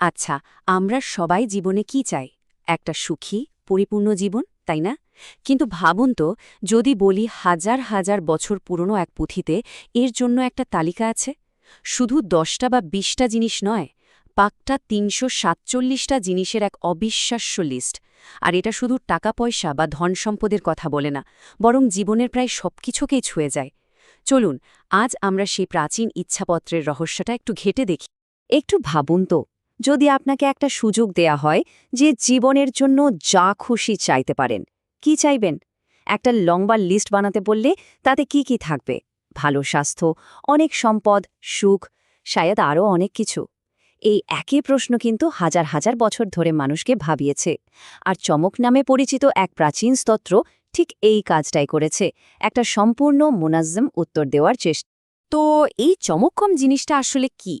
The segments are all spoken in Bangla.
আচ্ছা আমরা সবাই জীবনে কি চাই? একটা সুখী, পরিপূর্ণ জীবন, তাই না? কিন্তু ভাবুন তো, যদি বলি হাজার হাজার বছর পুরনো এক পুঁথিতে এর জন্য একটা তালিকা আছে? শুধু দশটা বা বিশটা জিনিস নয় পাকটা তিনশো সাতচল্লিশটা জিনিসের এক অবিশ্বাস্য লিস্ট আর এটা শুধু টাকা পয়সা বা ধন সম্পদের কথা বলে না, বরং জীবনের প্রায় সবকিছুকেই ছুঁয়ে যায়। চলুন, আজ আমরা সেই প্রাচীন ইচ্ছাপত্রের রহস্যটা একটু ঘেটে দেখি। একটু ভাবুন তো যদি আপনাকে একটা সুযোগ দেয়া হয় যে জীবনের জন্য যা খুশি চাইতে পারেন, কি চাইবেন? একটা লম্বা লিস্ট বানাতে বললে তাতে কি কি থাকবে? ভালো স্বাস্থ্য, অনেক সম্পদ, সুখ, শায়দ আরও অনেক কিছু। এই একই প্রশ্ন কিন্তু হাজার হাজার বছর ধরে মানুষকে ভাবিয়েছে। আর চমক নামে পরিচিত এক প্রাচীন স্তত্র ঠিক এই কাজটাই করেছে, একটা সম্পূর্ণ মোনাজ্জম উত্তর দেওয়ার চেষ্টা। তো এই চমককম জিনিসটা আসলে কি?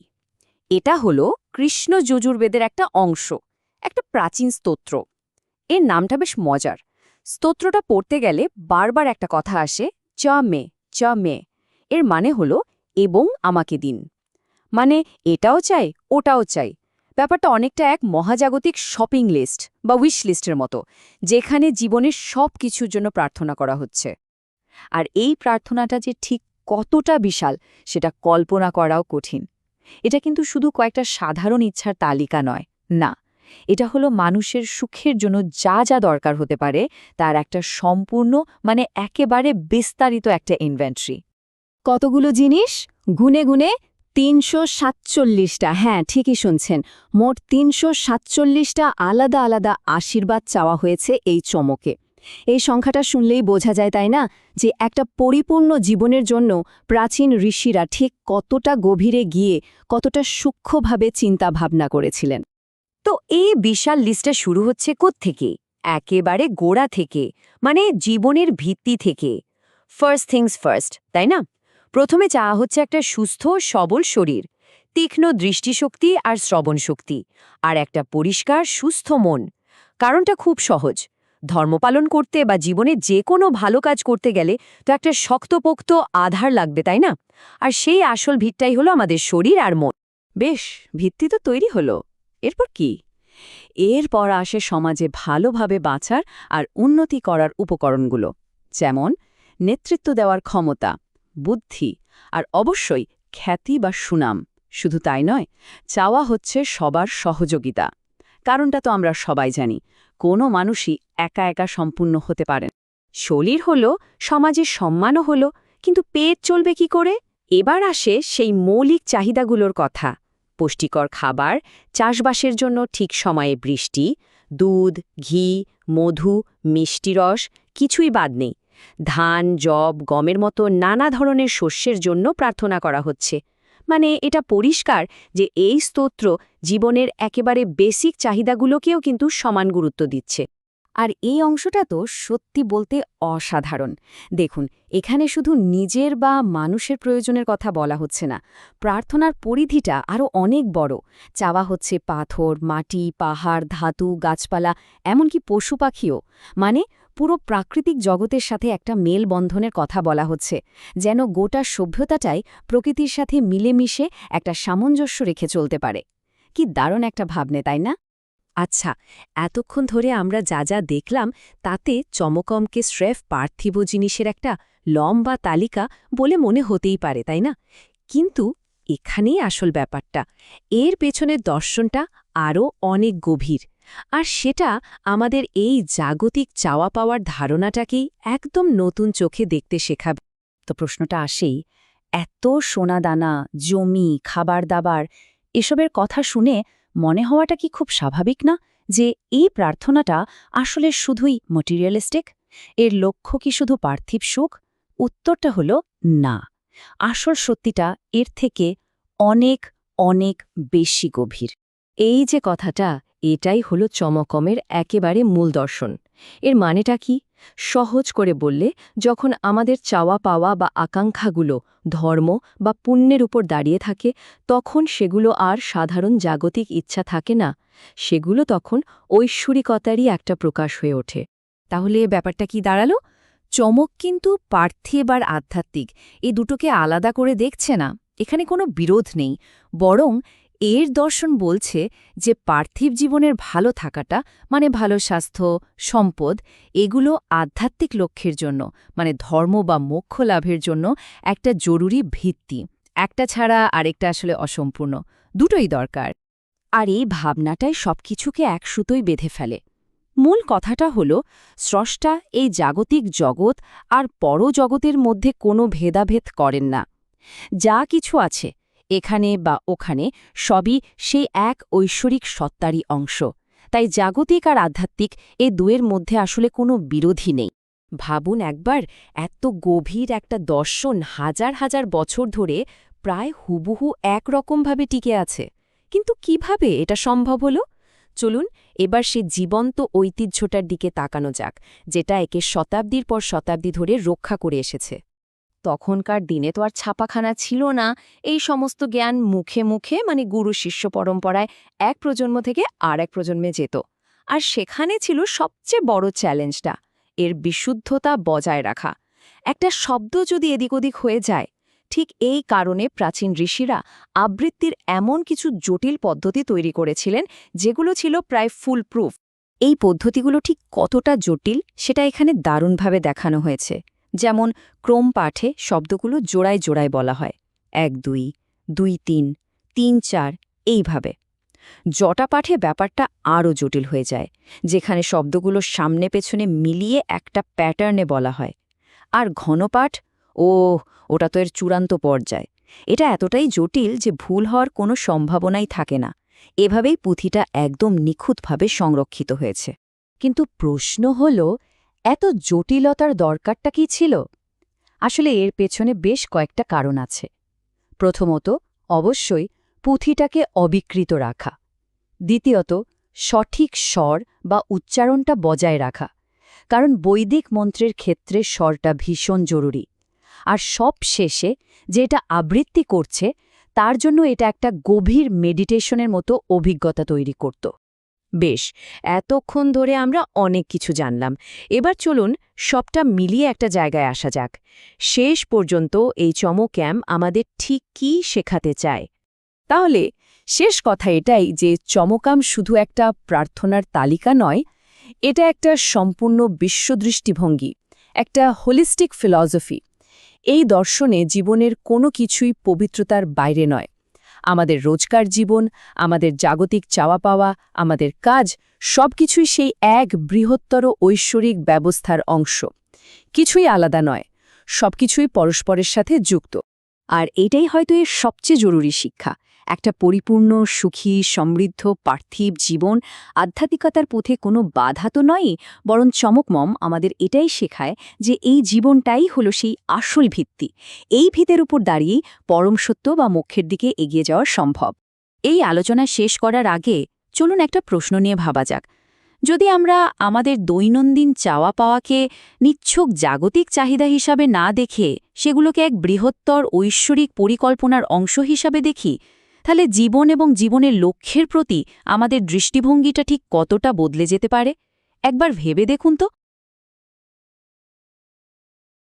এটা হলো কৃষ্ণ যজুর্বেদের একটা অংশ, একটা প্রাচীন স্তোত্র। এর নামটা বেশ মজার। স্তোত্রটা পড়তে গেলে বারবার একটা কথা আসে, চ মে চ মে। এর মানে হলো, এবং আমাকে দিন। মানে এটাও চাই, ওটাও চাই। ব্যাপারটা অনেকটা এক মহাজাগতিক শপিং লিস্ট বা উইশ লিস্টের মতো, যেখানে জীবনের সব কিছুর জন্য প্রার্থনা করা হচ্ছে। আর এই প্রার্থনাটা যে ঠিক কতটা বিশাল, সেটা কল্পনা করাও কঠিন। এটা কিন্তু শুধু কয়েকটা সাধারণ ইচ্ছার তালিকা নয়, না। এটা হলো মানুষের সুখের জন্য যা যা দরকার হতে পারে তার একটা সম্পূর্ণ মানে একেবারে বিস্তারিত একটা ইনভেন্টরি কতগুলো জিনিস? গুনে গুনে তিনশো সাতচল্লিশটা। হ্যাঁ ঠিকই শুনছেন। মোট তিনশো সাতচল্লিশটা আলাদা আলাদা আশীর্বাদ চাওয়া হয়েছে এই চমকে। এই সংখ্যাটা শুনলেই বোঝা যায়, তাই না? যে একটা পরিপূর্ণ জীবনের জন্য প্রাচীন ঋষিরা ঠিক কতটা গভীরে গিয়ে কতটা সূক্ষ্মভাবে চিন্তা ভাবনা করেছিলেন। তো এই বিশাল লিস্টটা শুরু হচ্ছে থেকে একেবারে গোড়া থেকে মানে জীবনের ভিত্তি থেকে। ফার্স্ট থিংস ফার্স্ট তাই না? প্রথমে চাওয়া হচ্ছে একটা সুস্থ, সবল শরীর, তীক্ষ্ণ দৃষ্টিশক্তি আর শ্রবণ শক্তি আর একটা পরিষ্কার, সুস্থ মন। কারণটা খুব সহজ ধর্মপালন করতে বা জীবনে যে কোনো ভালো কাজ করতে গেলে তো একটা শক্তপোক্ত আধার লাগবে, তাই না? আর সেই আসল ভিতটাই হলো আমাদের শরীর আর মন। বেশ, ভিত্তি তো তৈরি হলো। এরপর কি? এরপর আসে সমাজে ভালোভাবে বাঁচার আর উন্নতি করার উপকরণগুলো, যেমন নেতৃত্ব দেওয়ার ক্ষমতা, বুদ্ধি আর অবশ্যই খ্যাতি বা সুনাম। শুধু তাই নয়, চাওয়া হচ্ছে সবার সহযোগিতা। কারণটা তো আমরা সবাই জানি কোনো মানুষই একা একা সম্পূর্ণ হতে পারেন। শরীর হল, সমাজের সম্মানও হল, কিন্তু পেট চলবে কি করে? এবার আসে সেই মৌলিক চাহিদাগুলোর কথা। পুষ্টিকর খাবার, চাষবাসের জন্য ঠিক সময়ে বৃষ্টি, দুধ, ঘি, মধু, মিষ্টি রস, কিছুই বাদ নেই। ধান জব গমের মতো নানা ধরনের শস্যের জন্য প্রার্থনা করা হচ্ছে। মানে এটা পরিষ্কার যে এই স্তোত্র জীবনের একেবারে বেসিক চাহিদাগুলোকেও কিন্তু সমান গুরুত্ব দিচ্ছে। আর এই অংশটা তো সত্যি বলতে অসাধারণ। দেখুন, এখানে শুধু নিজের বা মানুষের প্রয়োজনের কথা বলা হচ্ছে না, প্রার্থনার পরিধিটা আরও অনেক বড়। চাওয়া হচ্ছে পাথর, মাটি, পাহাড়, ধাতু, গাছপালা, এমনকি পশু পাখিও। মানে পুরো প্রাকৃতিক জগতের সাথে একটা মেলবন্ধনের কথা বলা হচ্ছে, যেন গোটা সভ্যতাটাই প্রকৃতির সাথে মিলেমিশে একটা সামঞ্জস্য রেখে চলতে পারে। কি দারুণ একটা ভাবনে, তাই না? আচ্ছা এতক্ষণ ধরে আমরা যা যা দেখলাম, তাতে চমকমকে স্রেফ পার্থিব জিনিসের একটা লম্বা তালিকা বলে মনে হতেই পারে, তাই না? কিন্তু এখানেই আসল ব্যাপারটা, এর পেছনের দর্শনটা আরও অনেক গভীর। আর সেটা আমাদের এই জাগতিক চাওয়া পাওয়ার ধারণাটাকেই একদম নতুন চোখে দেখতে শেখাবে। তো প্রশ্নটা আসেই, এত সোনাদানা, জমি খাবার দাবার এসবের কথা শুনে মনে হওয়াটা কি খুব স্বাভাবিক না যে এই প্রার্থনাটা আসলে শুধুই মটিরিয়ালিস্টিক এর লক্ষ্য কি শুধু পার্থিব সুখ? উত্তরটা হল না। আসল সত্যিটা এর থেকে অনেক অনেক বেশি গভীর। এই যে কথাটা এটাই হলো চমকমের একেবারে মূল দর্শন। এর মানেটা কি? সহজ করে বললে, যখন আমাদের চাওয়া পাওয়া বা আকাঙ্ক্ষাগুলো ধর্ম বা পুণ্যের উপর দাঁড়িয়ে থাকে, তখন সেগুলো আর সাধারণ জাগতিক ইচ্ছা থাকে না। সেগুলো তখন ঐশ্বরিকতারই একটা প্রকাশ হয়ে ওঠে। তাহলে এ ব্যাপারটা কি দাঁড়াল? চমক কিন্তু পার্থিব আর আধ্যাত্মিক। এই দুটোকে আলাদা করে দেখছে না। এখানে কোনো বিরোধ নেই। বরং এর দর্শন বলছে যে পার্থিব জীবনের ভালো থাকাটা মানে ভালো স্বাস্থ্য, সম্পদ, এগুলো আধ্যাত্মিক লক্ষ্যের জন্য মানে ধর্ম বা মোক্ষ লাভের জন্য একটা জরুরি ভিত্তি। একটা ছাড়া আরেকটা আসলে অসম্পূর্ণ। দুটোই দরকার। আর এই ভাবনাটাই সবকিছুকে এক সুতোই বেঁধে ফেলে। মূল কথাটা হল, স্রষ্টা এই জাগতিক জগৎ আর পরজগতের মধ্যে কোনো ভেদাভেদ করেন না। যা কিছু আছে এখানে বা ওখানে সবই সেই এক ঐশ্বরিক সত্তারই অংশ। তাই জাগতিক আর আধ্যাত্মিক এ দুয়ের মধ্যে আসলে কোনো বিরোধী নেই। ভাবুন একবার, এত গভীর একটা দর্শন হাজার হাজার বছর ধরে প্রায় হুবহু একরকমভাবে টিকে আছে। কিন্তু কীভাবে এটা সম্ভব হলো? চলুন এবার সে জীবন্ত ঐতিহ্যটার দিকে তাকানো যাক, যেটা একে শতাব্দীর পর শতাব্দী ধরে রক্ষা করে এসেছে। তখনকার দিনে তো আর ছাপাখানা ছিল না। এই সমস্ত জ্ঞান মুখে মুখে মানে গুরু শিষ্য পরম্পরায় এক প্রজন্ম থেকে আর এক প্রজন্মে যেত। আর সেখানে ছিল সবচেয়ে বড় চ্যালেঞ্জটা, এর বিশুদ্ধতা বজায় রাখা। একটা শব্দ যদি এদিক ওদিক হয়ে যায়, ঠিক এই কারণে প্রাচীন ঋষিরা আবৃত্তির এমন কিছু জটিল পদ্ধতি তৈরি করেছিলেন, যেগুলো ছিল প্রায় ফুল প্রুফ এই পদ্ধতিগুলো ঠিক কতটা জটিল, সেটা এখানে দারুণভাবে দেখানো হয়েছে। যেমন ক্রম পাঠে শব্দগুলো জোড়ায় জোড়ায় বলা হয়। এক, দুই দুই, তিন তিন, চার, এইভাবে। জটা পাঠে ব্যাপারটা আরও জটিল হয়ে যায়, যেখানে শব্দগুলো সামনে পেছনে মিলিয়ে একটা প্যাটার্নে বলা হয়। আর ঘনপাঠ ও ওটা তো এর চূড়ান্ত পর্যায়। এটা এতটাই জটিল যে ভুল হওয়ার কোনো সম্ভাবনাই থাকে না। এভাবেই পুঁথিটা একদম নিখুঁতভাবে সংরক্ষিত হয়েছে। কিন্তু প্রশ্ন হল এত জটিলতার দরকারটা কি ছিল? আসলে এর পেছনে বেশ কয়েকটা কারণ আছে। প্রথমত, অবশ্যই পুঁথিটাকে অবিকৃত রাখা। দ্বিতীয়ত, সঠিক স্বর বা উচ্চারণটা বজায় রাখা। কারণ বৈদিক মন্ত্রের ক্ষেত্রে স্বরটা ভীষণ জরুরি। আর সব শেষে যে এটা আবৃত্তি করছে, তার জন্য এটা একটা গভীর মেডিটেশনের মতো অভিজ্ঞতা তৈরি করত। বেশ, এতক্ষণ ধরে আমরা অনেক কিছু জানলাম। এবার চলুন সবটা মিলিয়ে একটা জায়গায় আসা যাক। শেষ পর্যন্ত এই চমক্যাম আমাদের ঠিক কী শেখাতে চায়? তাহলে শেষ কথা এটাই যে চমকাম শুধু একটা প্রার্থনার তালিকা নয়, এটা একটা সম্পূর্ণ বিশ্বদৃষ্টিভঙ্গি, একটা হোলিস্টিক ফিলসফি এই দর্শনে জীবনের কোনো কিছুই পবিত্রতার বাইরে নয়। আমাদের রোজকার জীবন, আমাদের জাগতিক চাওয়া পাওয়া, আমাদের কাজ সব কিছুই সেই এক বৃহত্তর ঐশ্বরিক ব্যবস্থার অংশ। কিছুই আলাদা নয়, সবকিছুই পরস্পরের সাথে যুক্ত। আর এটাই হয়তো এর সবচেয়ে জরুরি শিক্ষা। একটা পরিপূর্ণ, সুখী, সমৃদ্ধ, পার্থিব জীবন আধ্যাত্মিকতার পথে কোনো বাধা তো নয় বরং চমকমম আমাদের এটাই শেখায় যে এই জীবনটাই হলো সেই আসল ভিত্তি। এই ভিতের উপর দাঁড়িয়েই পরম সত্য বা মোক্ষের দিকে এগিয়ে যাওয়া সম্ভব। এই আলোচনা শেষ করার আগে চলুন একটা প্রশ্ন নিয়ে ভাবা যাক। যদি আমরা আমাদের দৈনন্দিন চাওয়া পাওয়াকে নিচ্ছক জাগতিক চাহিদা হিসাবে না দেখে সেগুলোকে এক বৃহত্তর ঐশ্বরিক পরিকল্পনার অংশ হিসাবে দেখি তাহলে জীবন এবং জীবনের লক্ষ্যের প্রতি আমাদের দৃষ্টিভঙ্গিটা ঠিক কতটা বদলে যেতে পারে? একবার ভেবে দেখুন তো।